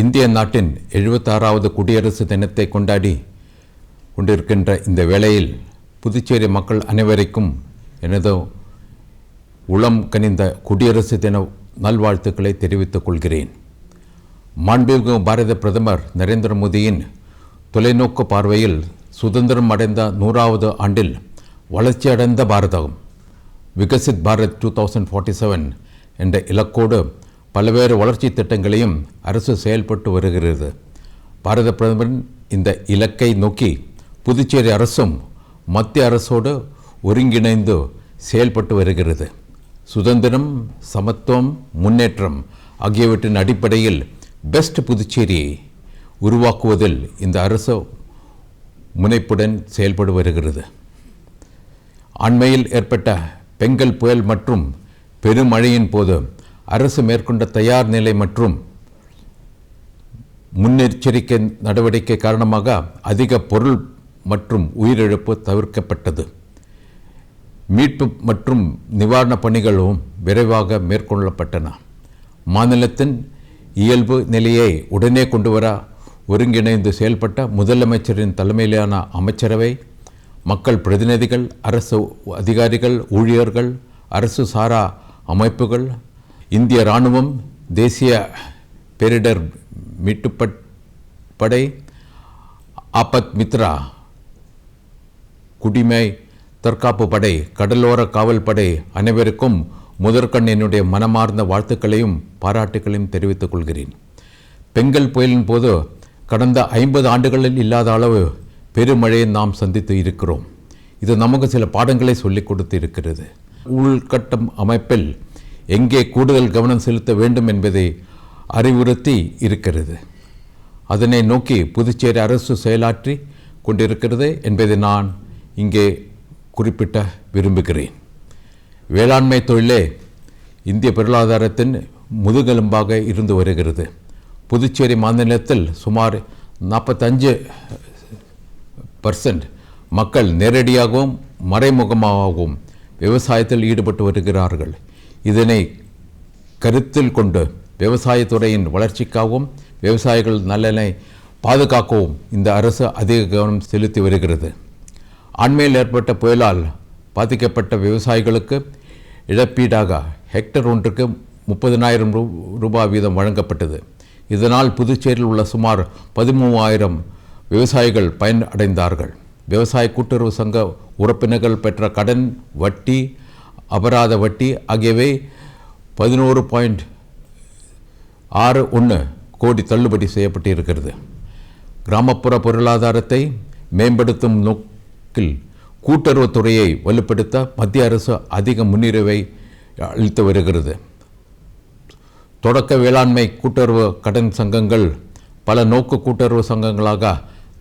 இந்திய நாட்டின் எழுபத்தாறாவது குடியரசு தினத்தை கொண்டாடி கொண்டிருக்கின்ற இந்த வேளையில் புதுச்சேரி மக்கள் அனைவருக்கும் எனது உளம் கனிந்த குடியரசு தின நல்வாழ்த்துக்களை தெரிவித்துக் கொள்கிறேன். மாண்புமிகு பாரத பிரதமர் நரேந்திர மோடியின் தொலைநோக்கு பார்வையில் சுதந்திரம் அடைந்த நூறாவது ஆண்டில் வளர்ச்சியடைந்த Bharatam Viksit Bharat two thousand forty seven என்ற இலக்கோடு பல்வேறு வளர்ச்சி திட்டங்களையும் அரசு செயல்பட்டு வருகிறது. பாரத பிரதமரின் இந்த இலக்கை நோக்கி புதுச்சேரி அரசும் மத்திய அரசோடு ஒருங்கிணைந்து செயல்பட்டு வருகிறது. சுதந்திரம் சமத்துவம் முன்னேற்றம் ஆகியவற்றின் அடிப்படையில் பெஸ்ட் புதுச்சேரியை உருவாக்குவதில் இந்த அரசு முனைப்புடன் செயல்பட்டு வருகிறது. அண்மையில் ஏற்பட்ட பெங்கல் புயல் மற்றும் பெருமழையின் போது அரசு மேற்கொண்ட தயார் நிலை மற்றும் முன்னெச்சரிக்கை நடவடிக்கை காரணமாக அதிக பொருள் மற்றும் உயிரிழப்பு தவிர்க்கப்பட்டது. மீட்பு மற்றும் நிவாரணப் பணிகளும் விரைவாக மேற்கொள்ளப்பட்டன. மாநிலத்தின் இயல்பு நிலையை உடனே கொண்டு வர ஒருங்கிணைந்து செயல்பட்ட முதலமைச்சரின் தலைமையிலான அமைச்சரவை மக்கள் பிரதிநிதிகள் அரசு அதிகாரிகள் ஊழியர்கள் அரசு சாரா அமைப்புகள் இந்திய இராணுவம் தேசிய பேரிடர் மீட்புப் படை ஆபத் மித்ரா குடிமை தற்காப்பு படை கடலோர காவல் படை அனைவருக்கும் முதற்கண் என்னுடைய மனமார்ந்த வாழ்த்துக்களையும் பாராட்டுகளையும் தெரிவித்துக் கொள்கிறேன். பெங்கல் புயலின் போது கடந்த ஐம்பது ஆண்டுகளில் இல்லாத அளவு பெருமழையை நாம் சந்தித்து இருக்கிறோம். இது நமக்கு சில பாடங்களை சொல்லிக் கொடுத்து இருக்கிறது. உள்கட்டம் அமைப்பில் எங்கே கூடுதல் கவனம் செலுத்த வேண்டும் என்பதை அறிவுறுத்தி இருக்கிறது. அதனை நோக்கி புதுச்சேரி அரசு செயலாற்றி கொண்டிருக்கிறது என்பதை நான் இங்கே குறிப்பிட்ட விரும்புகிறேன். வேளாண்மை தொழிலே இந்திய பொருளாதாரத்தின் முதுகெலும்பாக இருந்து வருகிறது. புதுச்சேரி மாநிலத்தில் சுமார் நாற்பத்தஞ்சு பர்சன்ட் மக்கள் நேரடியாகவும் மறைமுகமாகவும் விவசாயத்தில் ஈடுபட்டு வருகிறார்கள். இதனை கருத்தில் கொண்டு விவசாயத்துறையின் வளர்ச்சிக்காகவும் விவசாயிகள் நலனை பாதுகாக்கவும் இந்த அரசு அதிக கவனம் செலுத்தி வருகிறது. அண்மையில் ஏற்பட்ட புயலால் பாதிக்கப்பட்ட விவசாயிகளுக்கு இழப்பீடாக ஹெக்டர் ஒன்றுக்கு முப்பதினாயிரம் ரூ ரூபாய் வீதம் வழங்கப்பட்டது. இதனால் புதுச்சேரியில் உள்ள சுமார் பதிமூவாயிரம் விவசாயிகள் பயன் அடைந்தார்கள் விவசாய கூட்டுறவு சங்க உறுப்பினர்கள் பெற்ற கடன் வட்டி அபராத வட்டி ஆகியவை பதினோரு பாயிண்ட் ஆறு ஒன்று கோடி தள்ளுபடி செய்யப்பட்டு இருக்கிறது கிராமப்புற பொருளாதாரத்தை மேம்படுத்தும் நோக்கில் கூட்டுறவுத் துறையை வலுப்படுத்த மத்திய அரசு அதிக முன்னுரிமை அளித்து வருகிறது. தொடக்க வேளாண்மை கூட்டுறவு கடன் சங்கங்கள் பல நோக்கு கூட்டுறவு சங்கங்களாக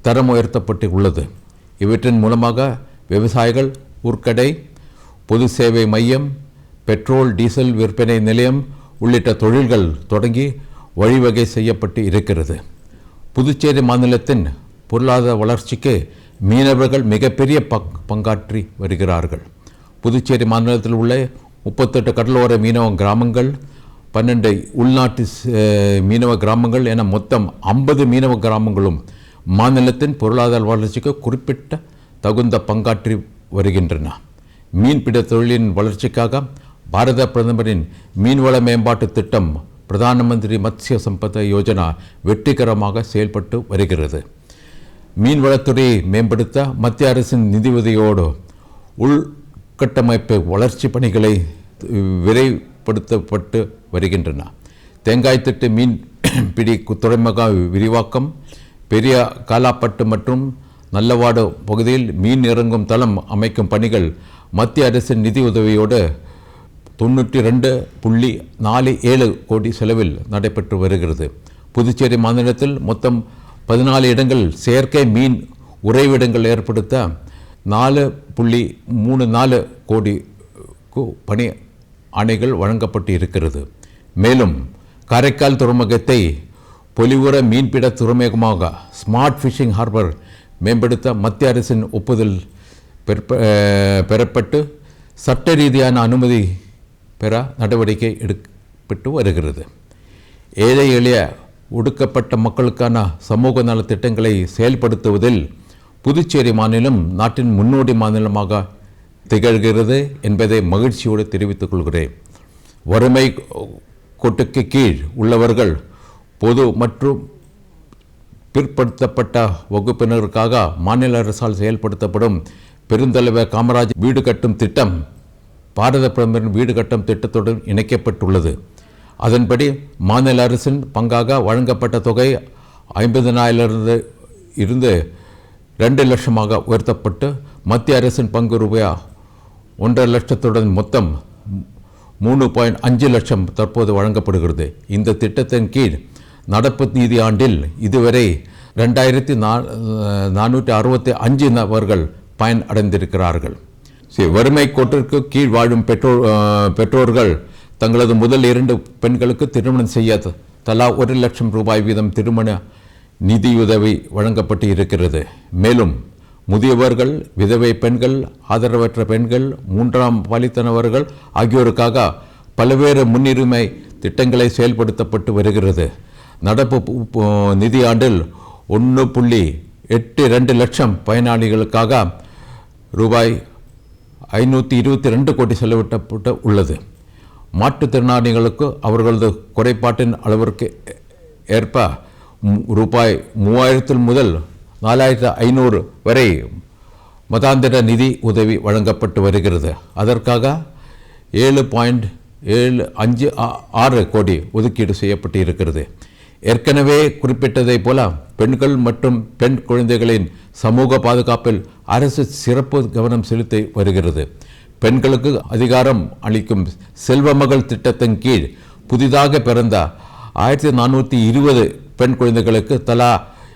தரம் உயர்த்தப்பட்டு உள்ளது இவற்றின் மூலமாக விவசாயிகள் உற்கடை பொது சேவை மையம் பெட்ரோல் டீசல் விற்பனை நிலையம் உள்ளிட்ட தொழில்கள் தொடங்கி வழிவகை செய்யப்பட்டு இருக்கிறது. புதுச்சேரி மாநிலத்தின் பொருளாதார வளர்ச்சிக்கு மீனவர்கள் மிகப்பெரிய பக் பங்காற்றி வருகிறார்கள். புதுச்சேரி மாநிலத்தில் உள்ள முப்பத்தெட்டு கடலோர மீனவ கிராமங்கள் பன்னெண்டு உள்நாட்டு மீனவ கிராமங்கள் என மொத்தம் ஐம்பது மீனவ கிராமங்களும் மாநிலத்தின் பொருளாதார வளர்ச்சிக்கு குறிப்பிட்ட தகுந்த பங்காற்றி வருகின்றன. மீன்பிட தொழிலின் வளர்ச்சிக்காக பாரத பிரதமரின் மீன்வள மேம்பாட்டு திட்டம் பிரதான மந்திரி மத்ஸ்ய சம்பத யோஜனா வெற்றிகரமாக செயல்பட்டு வருகிறது. மீன்வளத்துறையை மேம்படுத்த மத்திய அரசின் நிதியுதவியோடு உள்கட்டமைப்பு வளர்ச்சி பணிகளை விரைப்படுத்தப்பட்டு வருகின்றன. தேங்காய் திட்டு மீன் பிடி துறைமுக விரிவாக்கம் பெரிய காலாப்பட்டு மற்றும் நல்லவாடு பகுதியில் மீன் இறங்கும் தளம் அமைக்கும் பணிகள் மத்திய அரசின் நிதி உதவியோடு தொண்ணூற்றி ரெண்டு புள்ளி நாலு ஏழு கோடி செலவில் நடைபெற்று வருகிறது. புதுச்சேரி மாநிலத்தில் மொத்தம் பதினாலு இடங்கள் செயற்கை மீன் உறைவிடங்கள் ஏற்படுத்த நாலு புள்ளி மூணு நாலு கோடிக்கு பணி ஆணைகள் வழங்கப்பட்டு இருக்கிறது மேலும் காரைக்கால் துறைமுகத்தை பொலிவுற மீன்பிட துறைமுகமாக ஸ்மார்ட் ஃபிஷிங் ஹார்பர் மேம்படுத்த மத்திய அரசின் ஒப்புதல் பெறப்பட்டு சட்ட ரீதியான அனுமதி பெற நடவடிக்கை எடுக்கப்பட்டு வருகிறது. ஏழை எளிய ஒடுக்கப்பட்ட மக்களுக்கான சமூக நலத் திட்டங்களை செயல்படுத்துவதில் புதுச்சேரி மாநிலம் நாட்டின் முன்னோடி மாநிலமாக திகழ்கிறது என்பதை மகிழ்ச்சியோடு தெரிவித்துக் கொள்கிறேன். வறுமை கோட்டுக்கு கீழ் உள்ளவர்கள் பொது மற்றும் பிற்படுத்தப்பட்ட வகுப்பினருக்காக மாநில அரசால் செயல்படுத்தப்படும் பெருந்தலைவர் காமராஜ் வீடு கட்டும் திட்டம் பாரத பிரதமரின் வீடு கட்டும் திட்டத்துடன் இணைக்கப்பட்டுள்ளது. அதன்படி மாநில அரசின் பங்காக வழங்கப்பட்ட தொகை ஐம்பதினாயிலிருந்து இருந்து ரெண்டு லட்சமாக உயர்த்தப்பட்டு மத்திய அரசின் பங்கு ரூபாய் ஒன்றரை லட்சத்துடன் மொத்தம் மூணு பாயிண்ட் அஞ்சு லட்சம் தற்போது வழங்கப்படுகிறது. இந்த திட்டத்தின் கீழ் நடப்பு நிதி ஆண்டில் இதுவரை ரெண்டாயிரத்தி நா நானூற்றி அறுபத்தி அஞ்சு நபர்கள் பயன் அடைந்திருக்கிறார்கள் சரி வறுமை கோட்டிற்கு கீழ் வாழும் பெற்றோர் பெற்றோர்கள் தங்களது முதல் இரண்டு பெண்களுக்கு திருமணம் செய்ய த- தலா ஒரு லட்சம் ரூபாய் வீதம் திருமண நிதியுதவி வழங்கப்பட்டு இருக்கிறது. மேலும் முதியவர்கள் விதவை பெண்கள் ஆதரவற்ற பெண்கள் மூன்றாம் பாலித்தனவர்கள் ஆகியோருக்காக பல்வேறு முன்னுரிமை திட்டங்களை செயல்படுத்தப்பட்டு வருகிறது. நடப்பு நிதியாண்டில் ஒன்று புள்ளி எட்டு ரெண்டு லட்சம் பயனாளிகளுக்காக ரூபாய் ஐநூற்றி இருபத்தி ரெண்டு கோடி செலவிட்டப்பட்டு உள்ளது. மாற்றுத்திறனாளிகளுக்கு அவர்களது குறைபாட்டின் அளவிற்கு ஏற்ப ரூபாய் மூவாயிரத்தில் முதல் நாலாயிரத்து ஐநூறு வரை மதாந்திர நிதி உதவி வழங்கப்பட்டு வருகிறது. அதற்காக ஏழு பாயிண்ட் ஏழு அஞ்சு ஆ- ஆறு கோடி ஒதுக்கீடு செய்யப்பட்டு இருக்கிறது ஏற்கனவே குறிப்பிட்டதைப் போல பெண்கள் மற்றும் பெண் குழந்தைகளின் சமூக பாதுகாப்பில் அரசு சிறப்பு கவனம் செலுத்தி வருகிறது. பெண்களுக்கு அதிகாரம் அளிக்கும் செல்வமகள் திட்டத்தின் கீழ் புதிதாக பிறந்த ஆயிரத்தி நானூற்றி இருபது பெண் குழந்தைகளுக்கு தலா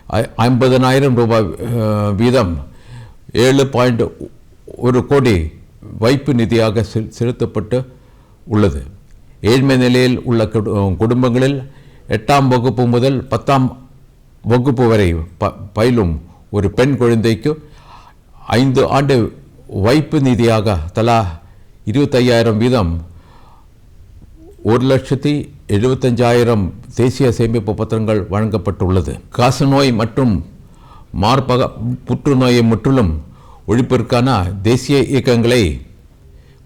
ஐ- ஐம்பதனாயிரம் ரூபாய் வீதம் ஏழு பாயிண்ட் ஒரு கோடி வைப்பு நிதியாக செலுத்தப்பட்டு உள்ளது. ஏழ்மை நிலையில் உள்ள குடும்பங்களில் எட்டாம் வகுப்பு முதல் பத்தாம் வகுப்பு வரை ப பயிலும் ஒரு பெண் குழந்தைக்கு ஐந்து ஆண்டு வைப்பு நிதியாக தலா இருபத்தையாயிரம் வீதம் ஒரு லட்சத்தி எழுபத்தஞ்சாயிரம் தேசிய சேமிப்பு பத்திரங்கள் வழங்கப்பட்டுள்ளது. காசநோய் மற்றும் மார்பக புற்றுநோயை முற்றிலும் ஒழிப்பிற்கான தேசிய இயக்கங்களை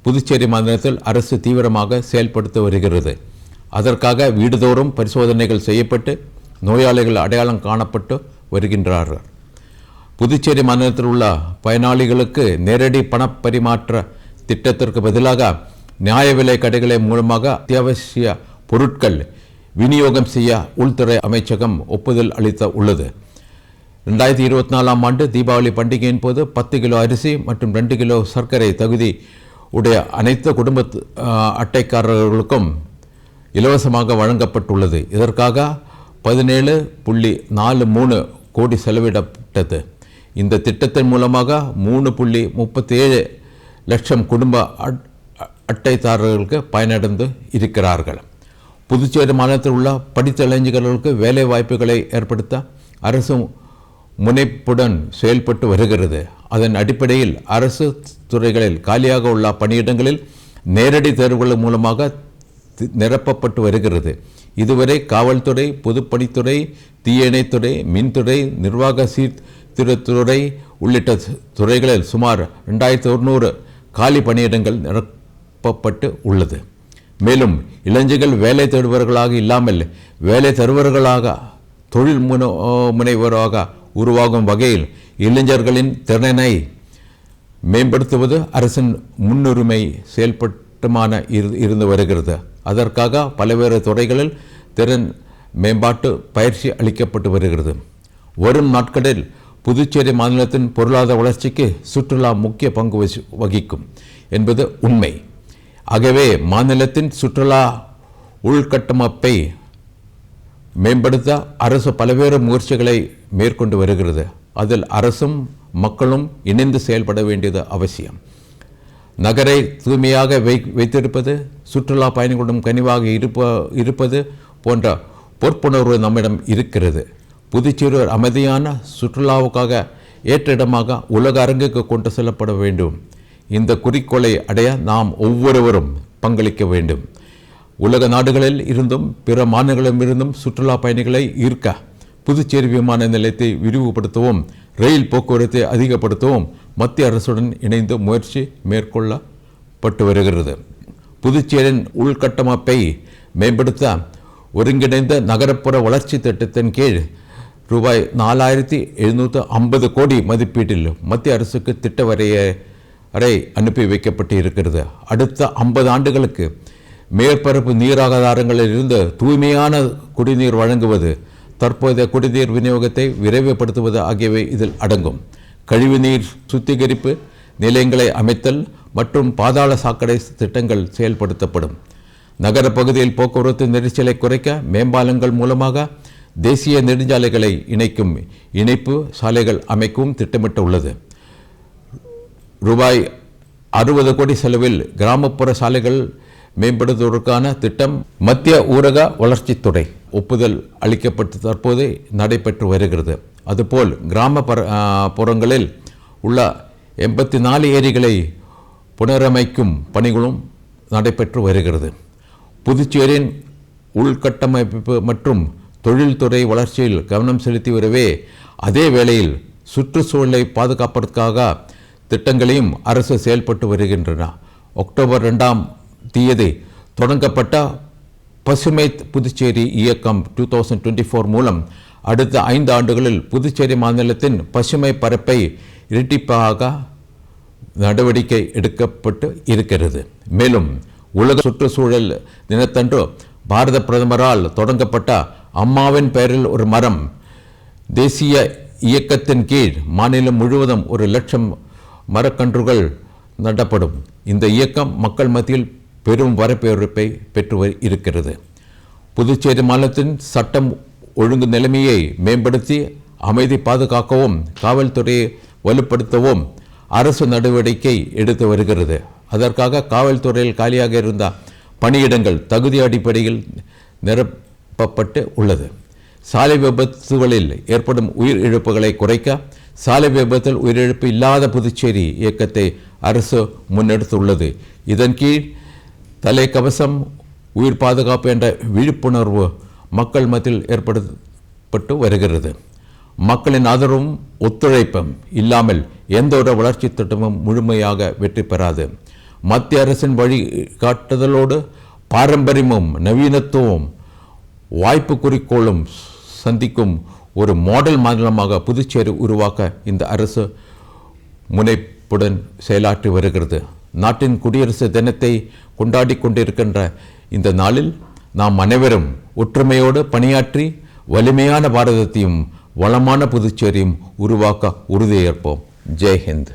புதுச்சேரி மாநிலத்தில் அரசு தீவிரமாக செயல்படுத்தி வருகிறது. அதற்காக வீடுதோறும் பரிசோதனைகள் செய்யப்பட்டு நோயாளிகள் அடையாளம் காணப்பட்டு வருகின்றார்கள் புதுச்சேரி மாநிலத்தில் உள்ள பயனாளிகளுக்கு நேரடி பணப்பரிமாற்ற திட்டத்திற்கு பதிலாக நியாய விலை கடைகளை மூலமாக அத்தியாவசிய பொருட்கள் விநியோகம் செய்ய உள்துறை அமைச்சகம் ஒப்புதல் அளித்த உள்ளது. ரெண்டாயிரத்தி இருபத்தி நாலாம் ஆண்டு தீபாவளி பண்டிகையின் போது பத்து கிலோ அரிசி மற்றும் ரெண்டு கிலோ சர்க்கரை தகுதி உடைய அனைத்து குடும்ப அட்டைக்காரர்களுக்கும் இலவசமாக வழங்கப்பட்டுள்ளது. இதற்காக பதினேழு புள்ளி நாலு மூணு கோடி செலவிடப்பட்டது. இந்த திட்டத்தின் மூலமாக மூணு புள்ளி முப்பத்தி ஏழு லட்சம் குடும்ப அட்- அட்டைதாரர்களுக்கு பயனடைந்து இருக்கிறார்கள். புதுச்சேரி மாநிலத்தில் உள்ள படித்த இளைஞர்களுக்கு வேலை வாய்ப்புகளை ஏற்படுத்த அரசு முனைப்புடன் செயல்பட்டு வருகிறது. அதன் அடிப்படையில் அரசு துறைகளில் காலியாக உள்ள பணியிடங்களில் நேரடி தேர்வுகள் மூலமாக நிரப்பப்பட்டு வருகிறது. இதுவரை காவல்துறை பொதுப்பணித்துறை தீயணைத்துறை மின்துறை நிர்வாக சீர்திருத்துறை உள்ளிட்ட துறைகளில் சுமார் ரெண்டாயிரத்தி தொண்ணூறு காலி பணியிடங்கள் நிரப்பப்பட்டு உள்ளது. மேலும் இளைஞர்கள் வேலை தேடுபவர்களாக இல்லாமல் வேலை தருபவர்களாக தொழில் முன முனைவராக உருவாகும் வகையில் இளைஞர்களின் திறனை மேம்படுத்துவது அரசின் முன்னுரிமை செயல்பட்டுமான இரு- இருந்து வருகிறது. அதற்காக பல்வேறு துறைகளில் திறன் மேம்பாட்டு பயிற்சி அளிக்கப்பட்டு வருகிறது. வரும் நாட்களில் புதுச்சேரி மாநிலத்தின் பொருளாதார வளர்ச்சிக்கு சுற்றுலா முக்கிய பங்கு வகிக்கும் என்பது உண்மை. ஆகவே மாநிலத்தின் சுற்றுலா உள்கட்டமைப்பை மேம்படுத்த அரசு பல்வேறு முயற்சிகளை மேற்கொண்டு வருகிறது. அதில் அரசும் மக்களும் இணைந்து செயல்பட வேண்டியது அவசியம். நகரை தூய்மையாக வை வைத்திருப்பது சுற்றுலா பயணிகளிடம் கனிவாக இருப்ப இருப்பது போன்ற பொறுப்புணர்வு நம்மிடம் இருக்கிறது. புதுச்சேரி ஒரு அமைதியான சுற்றுலாவுக்காக ஏற்ற இடமாக உலக அரங்குக்கு கொண்டு செல்லப்பட வேண்டும். இந்த குறிக்கோளை அடைய நாம் ஒவ்வொருவரும் பங்களிக்க வேண்டும். உலக நாடுகளில் இருந்தும் பிற மாநிலங்களிலிருந்தும் சுற்றுலா பயணிகளை ஈர்க்க புதுச்சேரி விமான நிலையத்தை விரிவுபடுத்தவும் ரயில் போக்குவரத்தை அதிகப்படுத்தவும் மத்திய அரசுடன் இணைந்து முயற்சி மேற்கொள்ளப்பட்டு வருகிறது. புதுச்சேரியின் உள்கட்டமைப்பை மேம்படுத்த ஒருங்கிணைந்த நகரப்புற வளர்ச்சி திட்டத்தின் கீழ் ரூபாய் நாலாயிரத்தி எழுநூற்று ஐம்பது கோடி மதிப்பீட்டில் மத்திய அரசுக்கு திட்ட வரைய வரை அனுப்பி வைக்கப்பட்டு இருக்கிறது அடுத்த ஐம்பது ஆண்டுகளுக்கு மேற்பரப்பு நீராதாரங்களில் இருந்து தூய்மையான குடிநீர் வழங்குவது தற்போதைய குடிநீர் விநியோகத்தை விரைவுபடுத்துவது ஆகியவை இதில் அடங்கும். கழிவுநீர் சுத்திகரிப்பு நிலையங்களை அமைத்தல் மற்றும் பாதாள சாக்கடை திட்டங்கள் செயல்படுத்தப்படும். நகர பகுதியில் போக்குவரத்து நெரிசலை குறைக்க மேம்பாலங்கள் மூலமாக தேசிய நெடுஞ்சாலைகளை இணைக்கும் இணைப்பு சாலைகள் அமைக்கவும் திட்டமிட்டுள்ளது. ரூபாய் அறுபது கோடி செலவில் கிராமப்புற சாலைகள் மேம்படுத்துவதற்கான திட்டம் மத்திய ஊரக வளர்ச்சித்துறை ஒப்புதல் அளிக்கப்பட்டு தற்போது நடைபெற்று வருகிறது. அதுபோல் கிராம புறங்களில் உள்ள எண்பத்தி நாலு ஏரிகளை புனரமைக்கும் பணிகளும் நடைபெற்று வருகிறது. புதுச்சேரியின் உள்கட்டமைப்பு மற்றும் தொழில்துறை வளர்ச்சியில் கவனம் செலுத்தி வரவே அதே வேளையில் சுற்றுச்சூழலை பாதுகாப்பதற்காக திட்டங்களையும் அரசு செயல்பட்டு வருகின்றன. அக்டோபர் ரெண்டாம் தீயதை தொடங்கப்பட்ட பசுமை புதுச்சேரி இயக்கம் டூ தௌசண்ட் டுவெண்ட்டி ஃபோர் மூலம் அடுத்த ஐந்து ஆண்டுகளில் புதுச்சேரி மாநிலத்தின் பசுமை பரப்பை இரட்டிப்பாக நடவடிக்கை எடுக்கப்பட்டு இருக்கிறது. மேலும் உலக சுற்றுச்சூழல் தினத்தன்று பாரத பிரதமரால் தொடங்கப்பட்ட அம்மாவின் பெயரில் ஒரு மரம் தேசிய இயக்கத்தின் கீழ் மாநிலம் முழுவதும் ஒரு லட்சம் மரக்கன்றுகள் நடப்படும். இந்த இயக்கம் மக்கள் மத்தியில் பெரும் வரவேற்பை பெற்று இருக்கிறது. புதுச்சேரி மாநிலத்தின் சட்டம் ஒழுங்கு நிலைமையை மேம்படுத்தி அமைதி பாதுகாக்கவும் காவல்துறையை வலுப்படுத்தவும் அரசு நடவடிக்கை எடுத்து வருகிறது. அதற்காக காவல்துறையில் காலியாக இருந்த பணியிடங்கள் தகுதி அடிப்படையில் நிரப்பப்பட்டு உள்ளது. சாலை விபத்துகளில் ஏற்படும் உயிர் இழப்புகளை குறைக்க சாலை விபத்தில் உயிரிழப்பு இல்லாத புதுச்சேரி இயக்கத்தை அரசு முன்னெடுத்துள்ளது. இதன் கீழ் தலைக்கவசம் உயிர் பாதுகாப்பு என்ற விழிப்புணர்வு மக்கள் மத்தியில் ஏற்படுத்தப்பட்டு வருகிறது. மக்களின் ஆதரவும் ஒத்துழைப்பும் இல்லாமல் எந்த ஒரு வளர்ச்சி திட்டமும் முழுமையாக வெற்றி பெறாது. மத்திய அரசின் வழிகாட்டுதலோடு பாரம்பரியமும் நவீனத்துவம் வாய்ப்பு குறிக்கோளும் சந்திக்கும் ஒரு மாடல் மாநிலமாக புதுச்சேரி உருவாக்க இந்த அரசு முனைப்புடன் செயலாற்றி வருகிறது. நாட்டின் குடியரசு தினத்தை கொண்டாடி கொண்டிருக்கின்ற இந்த நாளில் நாம் அனைவரும் ஒற்றுமையோடு பணியாற்றி வலிமையான பாரதத்தையும் வளமான புதுச்சேரியும் உருவாக்க உறுதியேற்போம். ஜெய் ஹிந்த்.